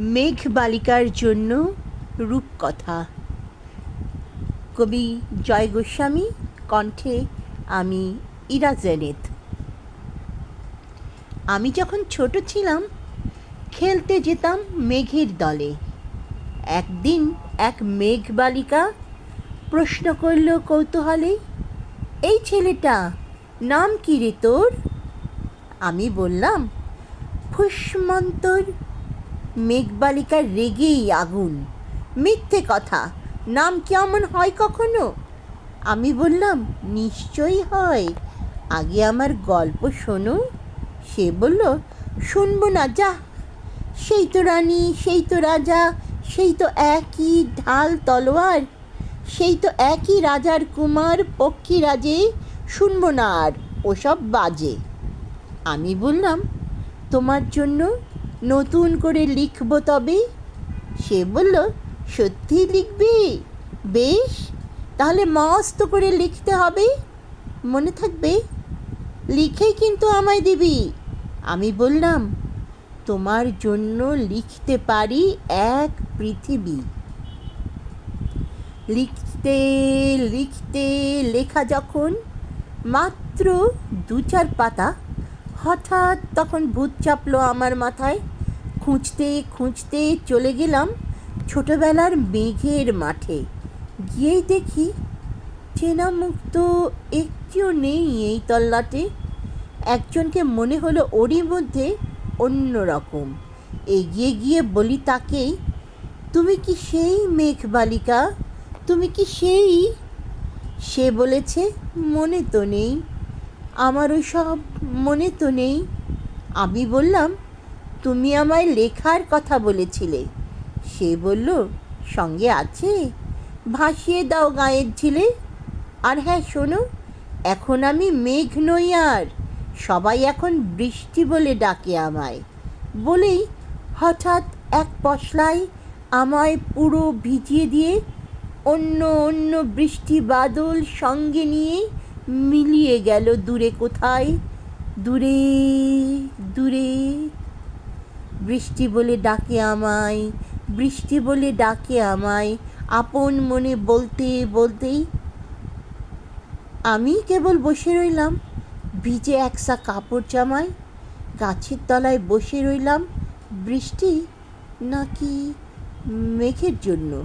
মেঘ বালিকার জন্য রূপকথা। কবি জয় গোস্বামী, কণ্ঠে আমি ইরা জেনেত। আমি যখন ছোট ছিলাম, খেলতে যেতাম মেঘের দলে। একদিন এক মেঘ বালিকা প্রশ্ন করল কৌতূহলে, এই ছেলেটা, নাম কি রে তোর? আমি বললাম, ফুসমন্তর মেঘবালিকার রেগেই আগুন। মিথ্যে কথা। নাম কেমন হয় কখনো? আমি বললাম, নিশ্চয়ই হয়। আগে আমার গল্প শোনো। সে বলল, শুনব না, যা। সেই তো রানী, সেই তো রাজা, সেই তো একই ঢাল তলোয়ার, সেই তো একই রাজার কুমার পক্ষী রাজে শুনব না আর, ওসব বাজে। আমি বললাম, তোমার জন্য নতুন করে লিখব তবে? সে বলল, সত্যি লিখবি? বেশ, তাহলে মস্ত করে লিখতে হবে। মনে থাকবে? লিখে কিন্তু আমায় দিবি। আমি বললাম, তোমার জন্য লিখতে পারি এক পৃথিবী। লিখতে লিখতে লেখা যখন মাত্র দু চার পাতা হঠাৎ তখন ভূত চাপলো আমার মাথায়। খুঁজতে খুঁজতে চলে গেলাম ছোটবেলার মেঘের মাঠে। গিয়েই দেখি চেনা মুখ তো একটিও নেই এই তল্লাটে। একজনকে মনে হলো ওরই মধ্যে অন্য রকম এগিয়ে গিয়ে বলি তাকেই, তুমি কি সেই মেঘ বালিকা? তুমি কি সেই? সে বলেছে, মনে তো নেই। আমার ওই সব মনে তো নেই। আমি বললাম, তুমি আমায় লেখার কথা বলেছিলে। সে বলল, সঙ্গে আছে। ভাসিয়ে দাও গায়ের ঝিলে। আর হ্যাঁ শোনো, এখন আমি মেঘ নই আর, সবাই এখন বৃষ্টি বলে ডাকে আমায়। বলেই হঠাৎ এক পশলায় আমায় পুরো ভিজিয়ে দিয়ে অন্য অন্য বৃষ্টি বাদল সঙ্গে নিয়ে মিলিয়ে গেল দূরে কোথায়? দূরে দূরে। বৃষ্টি বলে ডাকে আমায়, বৃষ্টি বলে ডাকে আমায়, আপন মনে বলতে, বলতেই আমি কেবল বসে রইলাম, ভিজে একসা কাপড় জামায়, গাছের তলায় বসে রইলাম, বৃষ্টি নাকি মেঘের জন্য?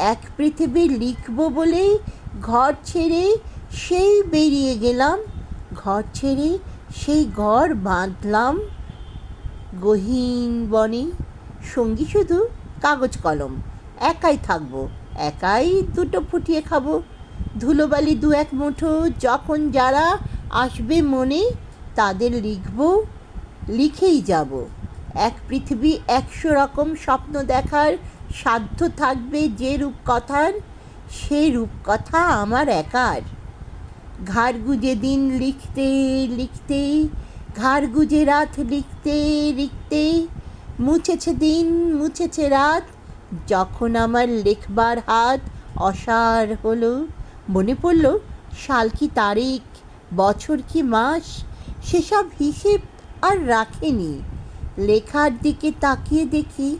এক পৃথিবী লিখব বলেই ঘর ছেড়ে সেই বেরিয়ে গেলাম। ঘর ছেড়ে সেই ঘর বাঁধলাম। গহীন বনে সঙ্গী শুধু কাগজ কলম। একাই থাকব, একাই দুটো ফুটিয়ে খাব। ধুলোবালি দু এক মুঠো যখন যারা আসবে মনে, তাদের লিখব, লিখেই যাব। এক পৃথিবী একশো রকম স্বপ্ন দেখার সাধ্য থাকবে যে রূপকথার সেই রূপকথা আমার একার। ঘাড় গুজে দিন লিখতে লিখতে ঘাড় গুজে রাত লিখতে লিখতে, মুছেছে দিন, মুছেছে রাত, যখন আমার লেখবার হাত অসার হলো, মনে পড়ল, সাল কি তারিখ, বছর কি মাস, সেসব হিসেব আর রাখেনি। লেখার দিকে তাকিয়ে দেখি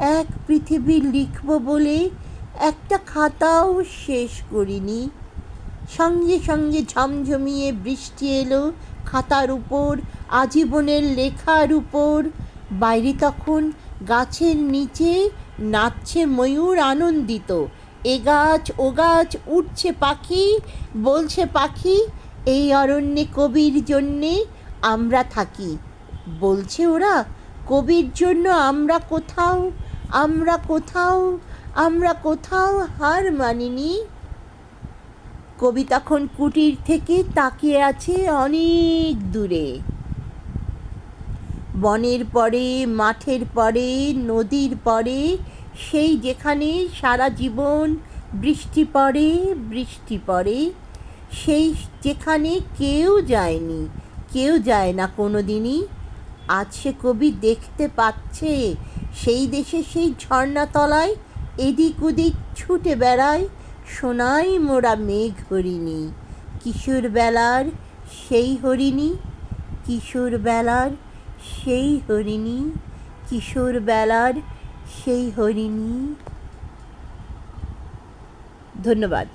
এক পৃথিবী লিখব বলে একটা খাতাও শেষ করিনি। সঙ্গে সঙ্গে ঝমঝমিয়ে বৃষ্টি এলো খাতার উপর, আজীবনের লেখার উপর। বাইরে তখন গাছের নিচে নাচছে ময়ূর আনন্দিত। এ গাছ, ও গাছ, উঠছে পাখি, বলছে পাখি, এই অরণ্যে কবির জন্যে আমরা থাকি। বলছে ওরা, কবির জন্য আমরা কোথাও আমরা কোথাও আমরা কোথাও হার মানিনি। কবি তখন কুটির থেকে তাকিয়ে আছে অনেক দূরে। বনের পরে, মাঠের পরে, নদীর পরে, সেই যেখানে সারা জীবন বৃষ্টি পড়ে বৃষ্টি পড়ে, সেই যেখানে কেউ যায়নি, কেউ যায় না কোনো দিনই আজ সে কবি দেখতে পাচ্ছে সেই দেশে সেই ঝর্ণাতলায় এদিক ওদিক ছুটে বেড়ায় সোনাই মোড়া মেঘ হরিণী। কিশোর বেলার সেই হরিণী, কিশোর বেলার সেই হরিণী, কিশোর বেলার সেই হরিণী। ধন্যবাদ।